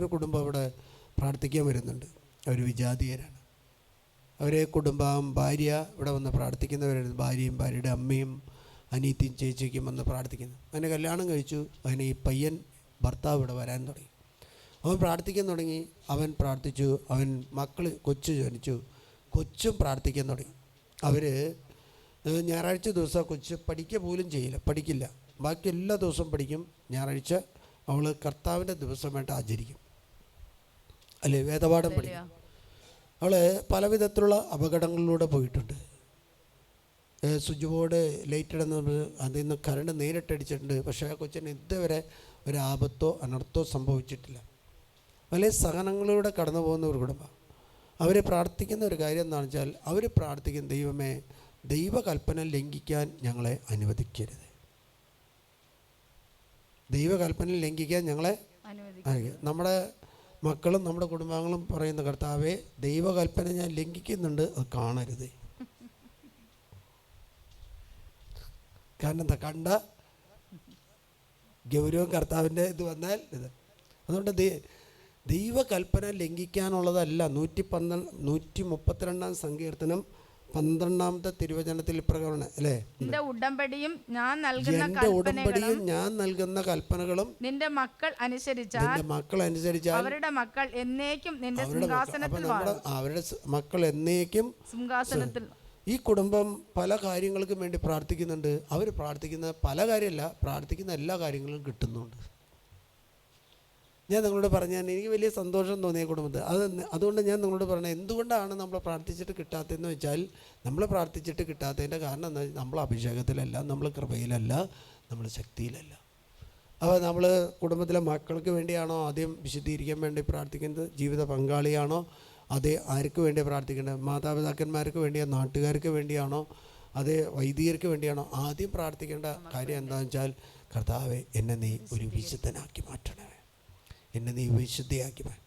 ഒരു കുടുംബം അവിടെ പ്രാർത്ഥിക്കാൻ വരുന്നുണ്ട്. അവർ വിജാതീയരാണ്. അവരെ കുടുംബം ഭാര്യ ഇവിടെ വന്ന് പ്രാർത്ഥിക്കുന്നവരായിരുന്നു. ഭാര്യയും ഭാര്യയുടെ അമ്മയും അനീത്തിയും ചേച്ചിക്കും വന്ന് പ്രാർത്ഥിക്കുന്നു. അതിനെ കല്യാണം കഴിച്ചു. അതിന് ഈ പയ്യൻ ഭർത്താവ് ഇവിടെ വരാൻ തുടങ്ങി. അവൻ പ്രാർത്ഥിക്കാൻ തുടങ്ങി. അവൻ പ്രാർത്ഥിച്ചു. അവൻ മക്കൾ കൊച്ചു ജനിച്ചു. കൊച്ചും പ്രാർത്ഥിക്കാൻ തുടങ്ങി. അവർ ഞായറാഴ്ച ദിവസം കൊച്ച് പഠിക്കുക പോലും ചെയ്യില്ല. പഠിക്കില്ല. ബാക്കി എല്ലാ ദിവസവും പഠിക്കും. ഞായറാഴ്ച അവൾ കർത്താവിന്റെ ദിവസമായിട്ട് ആചരിക്കും. അല്ലേ? വേദപാഠം പഠിക്കും അവൾ പല വിധത്തിലുള്ള അപകടങ്ങളിലൂടെ പോയിട്ടുണ്ട്. സ്വിച്ച് ബോർഡ് ലൈറ്റ് ഇടുന്ന അതിൽ നിന്ന് കറണ്ട് നേരിട്ടടിച്ചിട്ടുണ്ട്. പക്ഷേ ആ കൊച്ചിന് ഇതുവരെ ഒരു ആപത്തോ അനർത്ഥോ സംഭവിച്ചിട്ടില്ല. വലിയ സഹനങ്ങളിലൂടെ കടന്നു പോകുന്ന ഒരു കുടുംബം. അവർ പ്രാർത്ഥിക്കുന്ന ഒരു കാര്യം എന്താണെന്ന് വെച്ചാൽ അവർ പ്രാർത്ഥിക്കുന്ന ദൈവമേ ദൈവകൽപ്പന ലംഘിക്കാൻ ഞങ്ങളെ അനുവദിക്കരുത്. ദൈവകൽപ്പന ലംഘിക്കാൻ ഞങ്ങളെ നമ്മുടെ മക്കളും നമ്മുടെ കുടുംബാംഗങ്ങളും പറയുന്ന കർത്താവെ ദൈവകൽപ്പന ഞാൻ ലംഘിക്കുന്നുണ്ട് അത് കാണരുത്. കാരണം എന്താ? കണ്ട ഗൗരവം കർത്താവിന്റെ ഇത് വന്നാൽ ഇത്. അതുകൊണ്ട് ദൈവകൽപ്പന ലംഘിക്കാനുള്ളതല്ല. നൂറ്റി പന്ത്രണ്ട് നൂറ്റി മുപ്പത്തിരണ്ടാം സങ്കീർത്തനം പന്ത്രണ്ടാമത്തെ തിരുവചനത്തിൽ ഇപ്രകാരമാണ് അല്ലേ? നിന്റെ ഉടമ്പടിയും ഞാൻ നൽകുന്ന കൽപ്പനകളും ഉടമ്പടിയും ഞാൻ നൽകുന്ന കൽപ്പനകളും നിന്റെ മക്കൾ അനുസരിച്ചാൽ നിന്റെ മക്കൾ അനുസരിച്ചാൽ അവരുടെ മക്കൾ എന്നേക്കും നിന്റെ സിംഹാസനത്തിൽ അവരുടെ മക്കൾ എന്നേക്കും സിംഹാസനത്തിൽ ഈ കുടുംബം പല കാര്യങ്ങൾക്കും വേണ്ടി പ്രാർത്ഥിക്കുന്നുണ്ട്. അവർ പ്രാർത്ഥിക്കുന്ന പല കാര്യമല്ല പ്രാർത്ഥിക്കുന്ന എല്ലാ കാര്യങ്ങളും കിട്ടുന്നുണ്ട്. ഞാൻ നിങ്ങളോട് പറഞ്ഞാൽ എനിക്ക് വലിയ സന്തോഷം തോന്നിയ കുടുംബത്തിൽ. അത് അതുകൊണ്ട് ഞാൻ നിങ്ങളോട് പറഞ്ഞത് എന്തുകൊണ്ടാണ് നമ്മൾ പ്രാർത്ഥിച്ചിട്ട് കിട്ടാത്തതെന്ന് വെച്ചാൽ നമ്മൾ പ്രാർത്ഥിച്ചിട്ട് കിട്ടാത്തതിന്റെ കാരണം എന്താ നമ്മൾ അഭിഷേകത്തിലല്ല നമ്മൾ കൃപയിലല്ല നമ്മൾ ശക്തിയിലല്ല. അപ്പോൾ നമ്മൾ കുടുംബത്തിലെ മക്കൾക്ക് വേണ്ടിയാണോ ആദ്യം വിശുദ്ധീകരിക്കാൻ വേണ്ടി പ്രാർത്ഥിക്കുന്നത്? ജീവിത പങ്കാളിയാണോ? അതേ ആർക്ക് വേണ്ടി പ്രാർത്ഥിക്കേണ്ടത്? മാതാപിതാക്കന്മാർക്ക് വേണ്ടിയോ? നാട്ടുകാർക്ക് വേണ്ടിയാണോ? അതേ വൈദികർക്ക് വേണ്ടിയാണോ? ആദ്യം പ്രാർത്ഥിക്കേണ്ട കാര്യം എന്താണെന്ന് വെച്ചാൽ കർത്താവെ എന്നെ നീ ഒരു വിശുദ്ധനാക്കി മാറ്റണമേ എന്നെ നീ വിശുദ്ധിയാക്കി